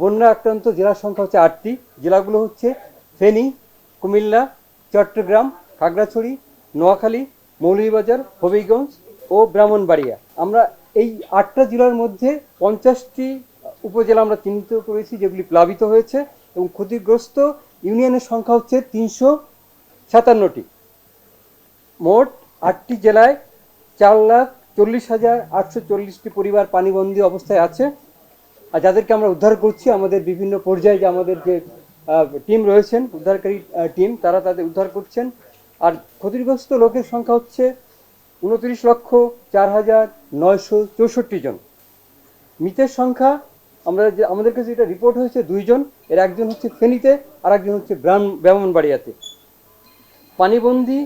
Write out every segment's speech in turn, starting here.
বন্যা আক্রান্ত জেলার সংখ্যা হচ্ছে আটটি। জেলাগুলো হচ্ছে ফেনী, কুমিল্লা, চট্টগ্রাম, খাগড়াছড়ি, নোয়াখালী, মৌলভীবাজার, হবিগঞ্জ ও ব্রাহ্মণবাড়িয়া। আমরা এই আটটা জেলার মধ্যে পঞ্চাশটি উপজেলা আমরা চিহ্নিত করেছি যেগুলি প্লাবিত হয়েছে এবং ক্ষতিগ্রস্ত। ইউনিয়নের সংখ্যা হচ্ছে তিনশো সাতান্নটি। মোট আটটি জেলায় চার লাখ চল্লিশ হাজার আটশো চল্লিশটি পরিবার পানিবন্দী অবস্থায় আছে। আর যাদেরকে আমরা উদ্ধার করছি, আমাদের বিভিন্ন পর্যায়ে যে আমাদের যে টিম রয়েছেন, উদ্ধারকারী টিম তারা তাদের উদ্ধার করছেন। আর ক্ষতিগ্রস্ত লোকের সংখ্যা হচ্ছে উনত্রিশ লক্ষ চার হাজার নয়শো চৌষট্টি জন। মৃতের সংখ্যা, আমরা যে, আমাদের কাছে যেটা রিপোর্ট হয়েছে দুইজন, এর একজন হচ্ছে ফেনীতে, আর একজন হচ্ছে ব্রাহ্ম ব্রাহ্মণবাড়িয়াতে। পানিবন্দী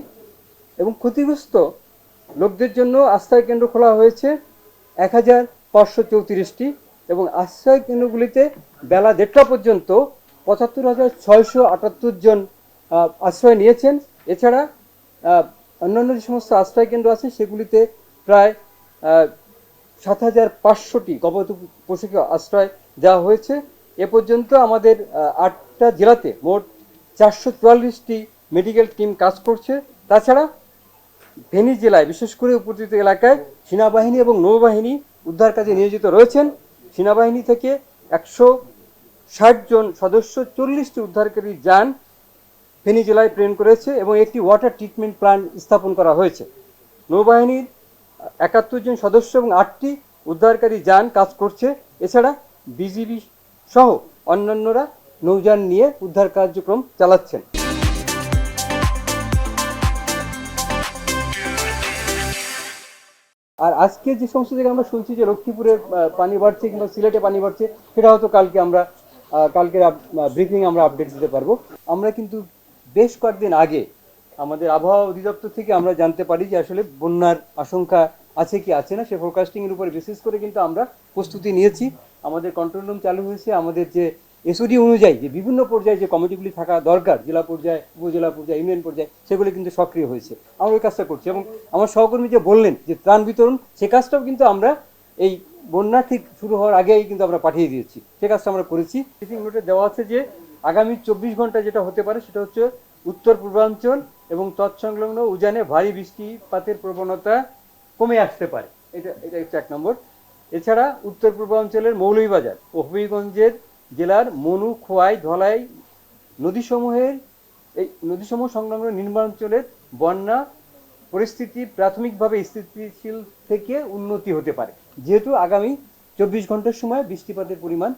এবং ক্ষতিগ্রস্ত লোকদের জন্য আশ্রয় কেন্দ্র খোলা হয়েছে এক হাজার পাঁচশো চৌত্রিশটি। এবং আশ্রয় কেন্দ্রগুলিতে বেলা দেড়টা পর্যন্ত পঁচাত্তর হাজার ছয়শো আটাত্তর জন আশ্রয় নিয়েছেন। এছাড়া অন্যান্য যে সমস্ত আশ্রয় কেন্দ্র আছে, সেগুলিতে প্রায় সাত হাজার পাঁচশোটি গবাদি পশুকে আশ্রয় দেওয়া হয়েছে। এ পর্যন্ত আমাদের আটটা জেলাতে মোট চারশো চুয়াল্লিশটি মেডিকেল টিম কাজ করছে। তাছাড়া ফেনী জেলায়, বিশেষ করে উপদ্রুত এলাকায়, সেনাবাহিনী এবং নৌবাহিনী উদ্ধার কাজে নিয়োজিত রয়েছেন। সেনাবাহিনী থেকে একশো ষাট জন সদস্য চল্লিশটি উদ্ধারকারী যান ফেনী জেলায় প্রেরণ করেছে এবং একটি ওয়াটার ট্রিটমেন্ট প্ল্যান্ট স্থাপন করা হয়েছে। নৌবাহিনীর একাত্তর জন সদস্য এবং আটটি উদ্ধারকারী যান কাজ করছে। এছাড়া বিজিবি সহ অন্যান্যরা নৌযান নিয়ে উদ্ধার কার্যক্রম চালাচ্ছেন। আর আজকে যে সমস্ত জায়গায় আমরা শুনছি যে লক্ষ্মীপুরে পানি বাড়ছে কিংবা সিলেটে পানি বাড়ছে, সেটা হয়তো কালকে আমরা কালকের ব্রিফিং আমরা আপডেট দিতে পারব। আমরা কিন্তু বেশ কয়েকদিন আগে আমাদের আবহাওয়া অধিদপ্তর থেকে আমরা জানতে পারি যে আসলে বন্যার আশঙ্কা আছে কি আছে না, সে ফোরকাস্টিংয়ের উপরে বিশেষ করে কিন্তু আমরা প্রস্তুতি নিয়েছি। আমাদের কন্ট্রোল রুম চালু হয়েছে, আমাদের যে এসওডি অনুযায়ী যে বিভিন্ন পর্যায়ে যে কমিটিগুলি থাকা দরকার, জেলা পর্যায়ে, উপজেলা পর্যায়ে, ইউনিয়ন পর্যায়ে, সেগুলি কিন্তু সক্রিয় হয়েছে। আমরা ওই কাজটা করছি এবং আমার সহকর্মী যে বললেন যে ত্রাণ বিতরণ, সে কাজটাও কিন্তু আমরা এই বন্যা ঠিক শুরু হওয়ার আগেই কিন্তু আমরা পাঠিয়ে দিয়েছি। সে কাজটা আমরা করেছি। নোটে দেওয়া আছে যে আগামী চব্বিশ ঘণ্টা যেটা হতে পারে সেটা হচ্ছে উত্তর পূর্বাঞ্চল এবং তৎসংলগ্ন উজানে ভারী বৃষ্টিপাতের প্রবণতা কমে আসতে পারে। এটা এটা হচ্ছে এক নম্বর এছাড়া উত্তর পূর্বাঞ্চলের মৌলভীবাজার ও হবিগঞ্জের জেলার মনু, খোয়াই, ধলাই নদীসমূহের এই নদীসমূহ সংলগ্ন নিম্নাঞ্চলের বন্যা পরিস্থিতি প্রাথমিকভাবে স্থিতিশীল থেকে উন্নতি হতে পারে। যেহেতু আগামী চব্বিশ ঘণ্টার সময় বৃষ্টিপাতের পরিমাণ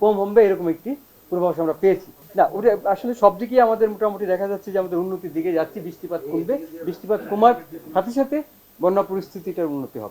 কম হবে, এরকম একটি পূর্বাভাস আমরা পেয়েছি। না, ওটা আসলে সব দিকেই আমাদের মোটামুটি দেখা যাচ্ছে যে আমাদের উন্নতির দিকে যাচ্ছে, বৃষ্টিপাত কমবে। বৃষ্টিপাত কমার সাথে সাথে বন্যা পরিস্থিতিটার উন্নতি হবে।